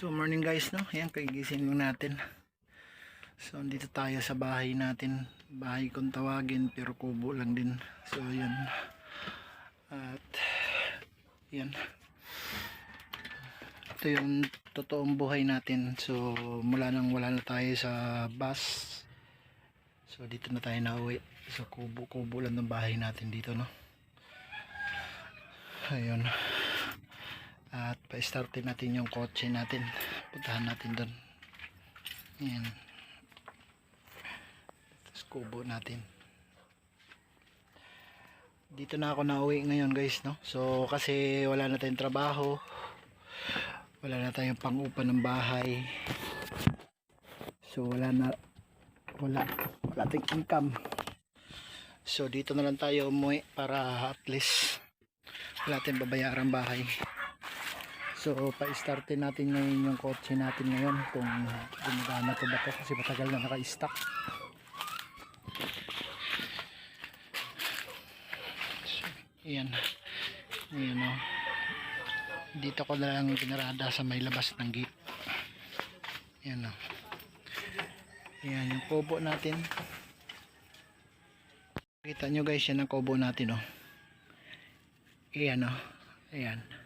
So morning guys no, ayan kagigising lang natin. So dito tayo sa bahay natin. Bahay kung tawagin pero kubo lang din. So yun. At yan. Ito yung totoong buhay natin. So mula nang wala na tayo sa bus. So dito na tayo nauwi. So kubo-kubo lang ng bahay natin dito no. Ayun. At pa-startin natin yung kotse natin. Puntahan natin doon. Ayan. Tapos kubo natin. Dito na ako nauwi ngayon guys, no? So, kasi wala na tayong trabaho. Wala na tayong pangupa ng bahay. So, wala na wala wala tayong income. So, dito na lang tayo umuwi para at least wala tayong babayaran bahay. So, pa-startin natin ngayon yung kotse natin ngayon kung gumagana to ba to kasi matagal na naka-stock. So, ayan. Ayan o. Dito ko na lang ginarada sa may labas ng gate. Ayan o. Ayan yung kubo natin. Kita nyo guys yan ang kubo natin o. Ayan o. Ayan.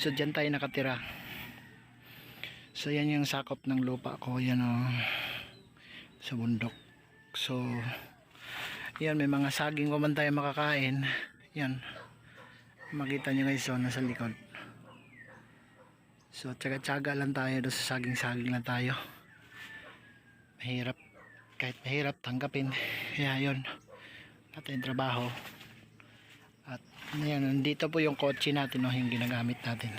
So dyan tayo nakatira. So yan yung sakop ng lupa ko. Yan o. Sa bundok. So yan may mga saging pa tayo makakain. Yan. Makita nyo guys so nasa likod. So tsaga-tsaga lang tayo doon sa saging-saging lang tayo. Mahirap. Kahit mahirap tanggapin. Kaya yun. Natin trabaho. At yan, nandito po yung kotse natin, no, yung ginagamit natin.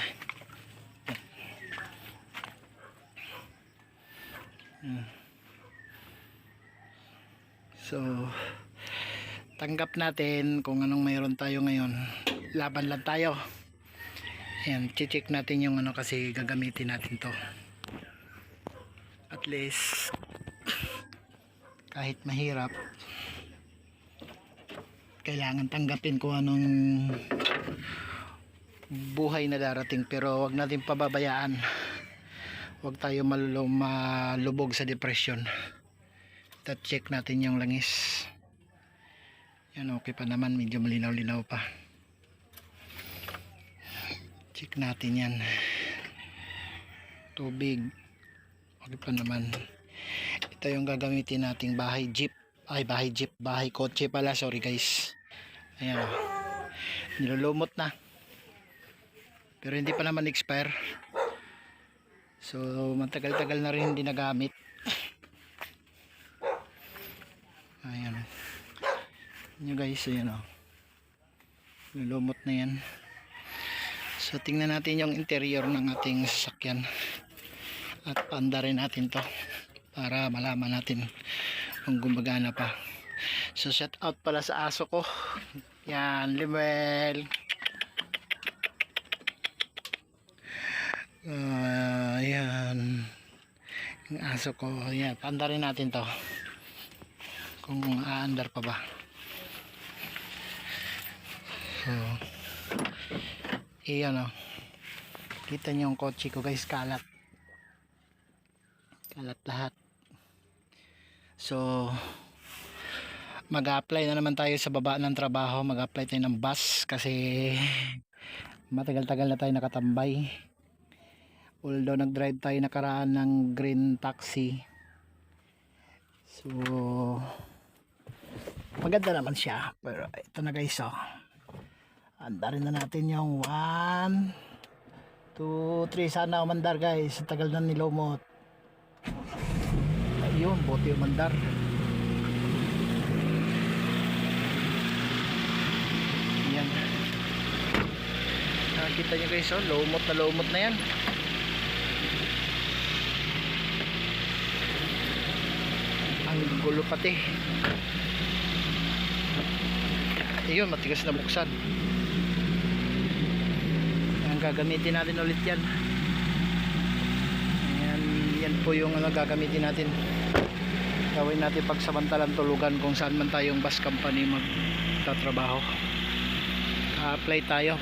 Hmm. So, tanggap natin kung anong mayroon tayo ngayon. Laban lang tayo. Ayan, check natin yung ano kasi gagamitin natin to. At least, kahit mahirap, kailangan tanggapin kung anong buhay na darating pero wag natin pababayaan. Wag tayo malubog sa depression at check natin yung langis. Yan okay pa naman. Medyo malinaw linaw pa. Check natin yan. Tubig. Okay pa naman. Ito yung gagamitin nating bahay jeep. Ay bahay jeep. Bahay kotse pala. Sorry guys ayan. Nilulumot na. Pero hindi pa naman expire. So matagal tagal na rin hindi nagamit. Ayan. Nyo guys ayan o nilulumot na yan. So tingnan natin yung interior ng ating sasakyan. At panda rin natin to para malaman natin kung gumagana pa so shout out pala sa aso ko. Yan Limel uh, yan. Yung aso ko. Yan panda rin natin to. Kung aandar pa ba. So iyan o kita nyo yung kotse ko guys. Kalat. Kalat lahat. So, mag-apply na naman tayo sa baba ng trabaho. Mag-apply tayo ng bus kasi matagal-tagal na tayo nakatambay. Although nag-drive tayo nakaraan ng green taxi. So, maganda naman siya. Pero ito na guys, oh. Anda rin na natin yung 1, 2, 3. Sana umandar guys. Tagal na nilumot yun, bote umandar yan nakikita nyo guys oh, lumot na lumot na yan. Ang gulo pati. Yun, matigas na buksan. Yan, gagamitin natin ulit yan. Yan, yan po yung ano, gagamitin natin. Gawin natin pagsamantalang tulugan kung saan man tayong bus company magtatrabaho. Apply tayo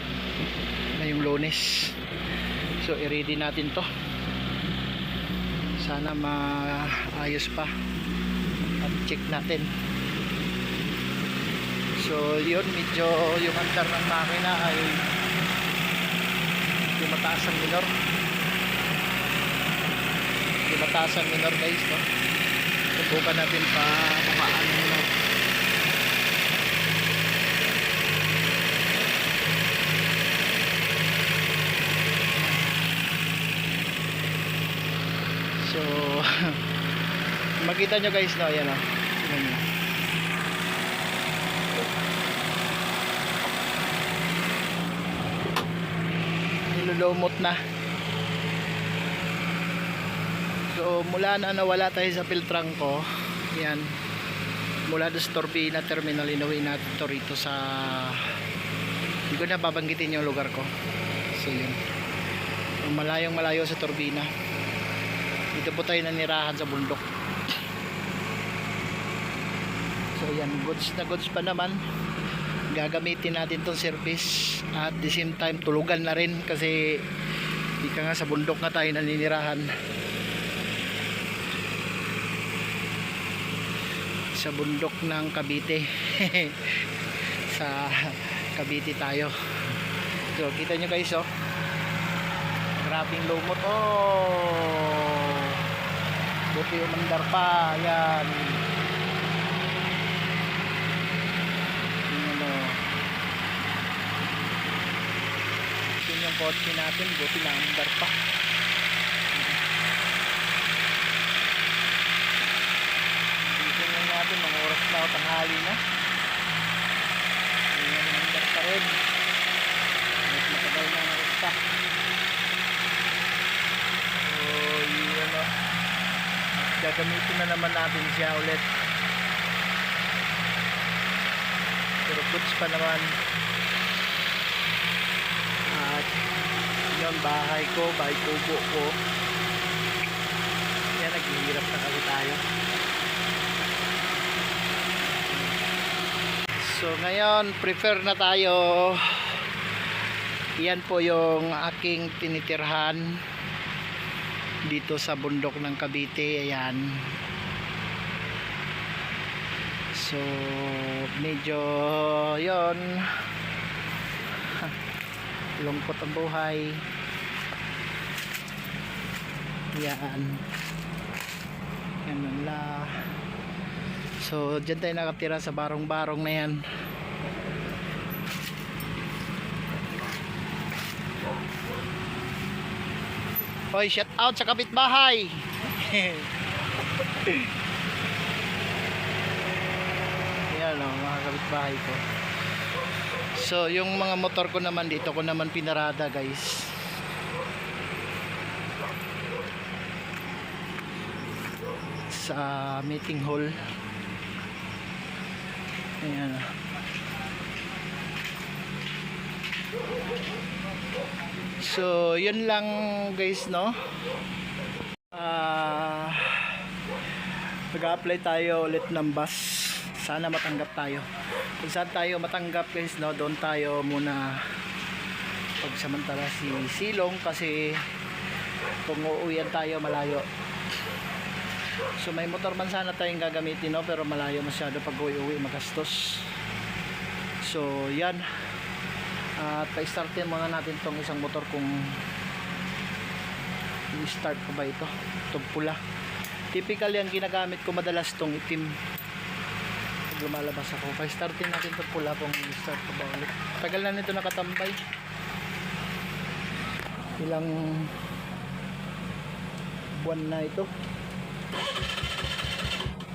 ngayong lunes. So i-ready natin to. Sana maayos pa at check natin. So yun medyo yung andar ng makina ay yung mataas ang minor. Yung mataas ang minor guys no? Subukan natin pa bumaan So, makita nyo guys, no? Ayan, oh. Tingnan. Nilulumot na. So, mula na nawala tayo sa filtrang ko, yan, mula doon sa Torbina Terminal, inuwi natin to rito sa, hindi ko na babanggitin yung lugar ko. So, yun. Malayong malayo sa Torbina. Dito po tayo nanirahan sa bundok. So yan, goods na goods pa naman. Gagamitin natin tong service at the same time tulugan na rin kasi di ka nga sa bundok nga tayo naninirahan. Sa bundok ng Cavite. sa Cavite tayo. So kita nyo guys oh. Grabing lumot oh. Buti umandar pa. Yan. Yun ano. Yun yung kotse natin. Buti na umandar pa. Tingnan natin. Mga oras na tanghali na. Yun umandar pa rin. Mas matagal na na-stock. So, yun o. Gagamitin na naman natin siya ulit. Pero goods pa naman. At yun, bahay ko, bahay kubo ko. Yan, naghihirap na kasi tayo. So, ngayon, prefer na tayo. Yan po yung aking tinitirhan dito sa bundok ng Cavite ayan. So medyo yon lungkot ang buhay. Yan yan la. So dyan tayo nakatira sa barong barong na yan Hoy, shout out sa kapitbahay. Yan o, mga kapitbahay ko. So, yung mga motor ko naman dito ko naman pinarada, guys. Sa meeting hall. Ayan o. So, yun lang guys, no? Ah, mag-apply tayo ulit ng bus. Sana matanggap tayo. Kung saan tayo matanggap guys, no? Doon tayo muna pagsamantala si Silong kasi kung uuwian tayo malayo. So may motor man sana tayong gagamitin no pero malayo masyado pag uwi-uwi magastos. So yan at pa-startin muna natin tong isang motor kung i-start ko ba ito. Itong pula. Typical yan ginagamit ko madalas tong itim. Pag lumalabas ako. Pa-startin natin itong pula kung i-start ko ba ulit. Tagal na nito nakatambay. Ilang buwan na ito.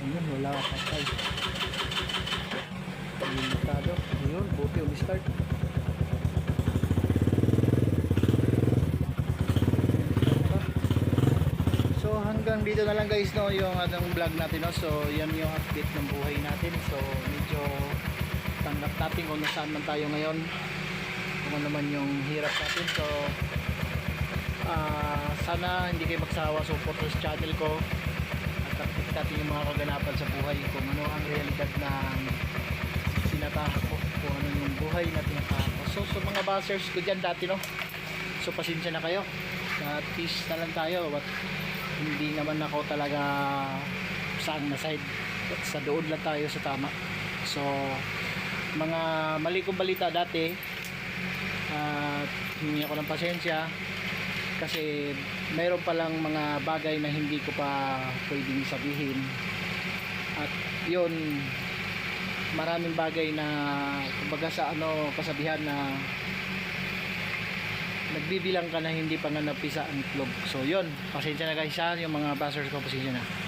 Ayun wala patay limitado ayun buti umi-start So hanggang dito na lang guys no yung ating vlog natin no. So yan yung update ng buhay natin. So medyo tanggap natin kung nasaan man tayo ngayon. Kung ano naman yung hirap natin. So ah, sana hindi kayo magsawa support sa channel ko. At update natin yung mga kaganapan sa buhay kung ano ang realidad ng sinatahak ko kung ano yung buhay na tinatahak ko. So sa mga bashers ko dyan dati no. So pasensya na kayo. At peace na lang tayo. At hindi naman ako talaga saan na side. Sa doon lang tayo sa tama. So mga mali kong balita dati at hingi ako ng pasensya kasi mayroon palang mga bagay na hindi ko pa pwedeng sabihin. At yun maraming bagay na kumbaga sa ano kasabihan na nagbibilang ka na hindi pa nga napisa ang itlog so yun. Pasensya na guys ha yung mga bashers ko. Pasensya na